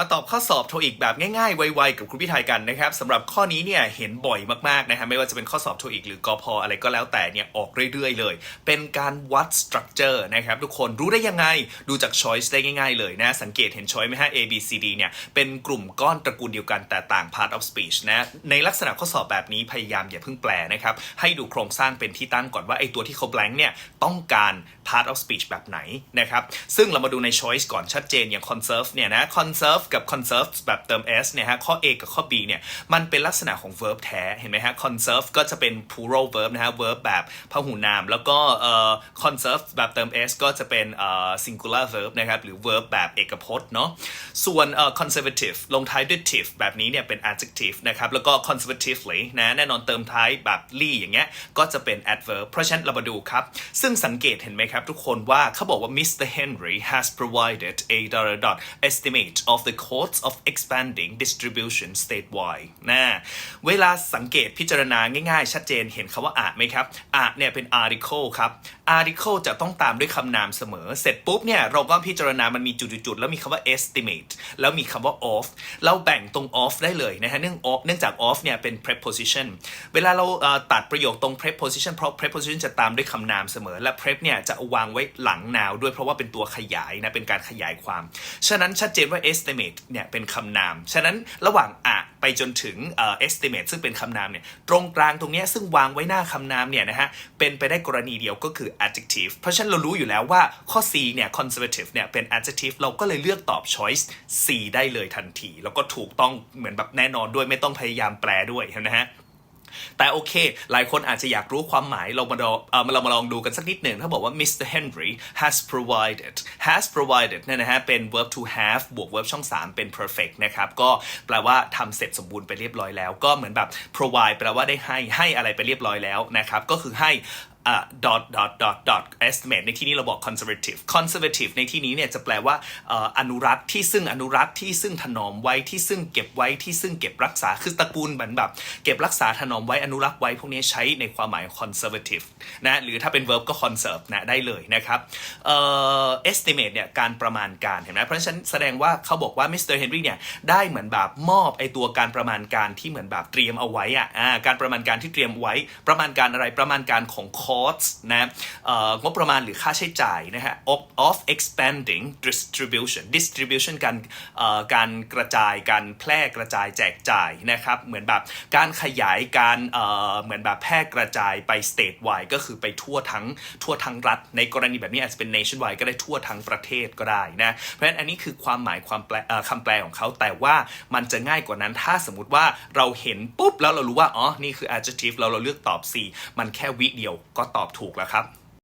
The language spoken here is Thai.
มาตอบข้อสอบโทอีกแบบง่ายๆ ไวๆ กับครูพี่ไทยกันนะครับสำหรับข้อนี้เนี่ยเห็นบ่อยมากๆนะฮะไม่ว่าจะเป็นข้อสอบโทอีกหรือกอพออะไรก็แล้วแต่เนี่ยออกเรื่อยๆ เลย เป็นการวัด structure นะครับทุกคนรู้ได้ยังไงดูจาก choice ได้ง่ายๆ เลยนะสังเกตเห็น choice ไหมฮะ A B C D เนี่ยเป็นกลุ่มก้อนตระกูลเดียวกันแต่ต่าง part of speech นะในลักษณะข้อสอบแบบนี้พยายามอย่าเพิ่งแปลนะครับให้ดูโครงสร้างเป็นที่ตั้งก่อนว่าไอ้ตัวที่เขา blank เนี่ยต้องการ part of speech แบบไหนนะครับซึ่งเรามาดูใน choice ก่อนชัดเจนอย่าง conserve เนี่ยนะ conserve กับ conserve แบบ เติม s เนี่ยฮะ ข้อ A กับข้อ B เนี่ย มันเป็นลักษณะของ verb แท้ เห็นไหมฮะ conserve ก็จะเป็น plural verb นะฮะ verb แบบพหูนาม แล้วก็เอ่อ conserve แบบเติม s ก็จะเป็นเอ่อ singular verb นะครับ หรือ verb แบบเอกพจน์เนาะ ส่วนเอ่อ conservative ลงท้ายด้วย tive แบบนี้เนี่ย เป็น adjective นะครับ แล้วก็ conservatively นะแน่นอนเติมท้ายแบบ ly อย่างเงี้ย ก็จะเป็น adverb เพราะฉะนั้นเรามาดูครับ ซึ่งสังเกตเห็นไหมครับทุกคนว่าเขาบอกว่า Mr. Henry has provided a dot dot dot estimate of the costs of expanding distribution statewide นะเวลาสังเกตพิจารณาง่ายๆ ชัดเจนเห็นคาว่าอาไหมครับอาเนี่ยเป็น article ครับ article จะต้องตามด้วยคำนามเสมอ เสร็จปุ๊บเนี่ยเราก็พิจารณามันมีจุดๆ แล้วมีคำว่า estimate แล้วมีคำว่า of เราแบ่งตรง of ได้เลยนะฮะเนื่อง of เนื่องจาก of เนี่ยเป็น preposition เวลาเราเตัดประโยคตรง preposition เพราะ preposition จะตามด้วยคำนามเสมอ และ prep เนี่ยจะวางไว้หลัง now ด้วยเพราะว่าเป็นตัวขยายนะ เป็นการขยายความ ฉะนั้นชัดเจนว่า estimate เนี่ยเป็นคำนาม ฉะนั้นระหว่างอะไปจนถึง estimate ซึ่งเป็นคำนามเนี่ยตรงกลางตรงนี้ซึ่งวางไว้หน้าคำนามเนี่ยนะฮะเป็นไปได้กรณีเดียวก็คือ adjective เพราะฉะนั้นเรารู้อยู่แล้วว่าข้อ C เนี่ย conservative เนี่ยเป็น adjective เราก็เลยเลือกตอบ choice C ได้เลยทันที แล้วก็ถูกต้องเหมือนแบบแน่นอนด้วยไม่ต้องพยายามแปลด้วยนะฮะ แต่โอเค หลายคนอาจจะอยากรู้ความหมาย เรามาลองเรามาลองดูกันสักนิดหนึ่ง ถ้าบอกว่า Mr. Henry has provided has provided เนี่ยนะฮะ เป็น verb to have บวก verb ช่อง 3 เป็น perfect นะครับ ก็แปลว่าทำเสร็จสมบูรณ์ไปเรียบร้อยแล้ว ก็เหมือนแบบ provide แปลว่าได้ให้ ให้อะไรไปเรียบร้อยแล้วนะครับ ก็คือให้ dot dot dot dot estimate ในที่นี้เราบอก conservative conservative ในที่นี้เนี่ยจะแปลว่าอนุรักษ์ที่ซึ่งอนุรักษ์ที่ซึ่งถนอมไว้ที่ซึ่งเก็บไว้ที่ซึ่งเก็บรักษาคือตระกูลเหมือนแบบ เก็บรักษาถนอมไว้อนุรักษ์ไว้พวกนี้ใช้ในความหมาย conservative นะหรือถ้าเป็น verb ก็ conserve นะได้เลยนะครับเอ่อ estimate เนี่ยการประมาณการเห็นไหมเพราะฉะนั้นแสดงว่าเขาบอกว่า Mr. Henry เนี่ยได้เหมือนแบบมอบไอตัวการประมาณการที่เหมือนแบบเตรียมเอาไว้อะอ่าการประมาณการที่เตรียมไว้ประมาณการอะไรประมาณการของ costs นะงบประมาณหรือค่าใช้จ่ายนะฮะ of of expanding distribution distribution การการกระจายการแพร่กระจายแจกจ่ายนะครับ เหมือนแบบการขยายการเหมือนแบบแพร่กระจายไป state wide ก็คือไปทั่วทั้งทั่วทั้งรัฐ ในกรณีแบบนี้อาจจะเป็น nation wide ก็ได้ทั่วทั้งประเทศก็ได้นะ เพราะฉะนั้นอันนี้คือความหมายความแปลคำแปลของเขาแต่ว่ามันจะง่ายกว่านั้นถ้าสมมติว่าเราเห็นปุ๊บแล้วเรารู้ว่า อ๋อ นี่คือ adjective แล้วเราเลือกตอบ C มันแค่วิเดียวก็ตอบถูกแล้วครับ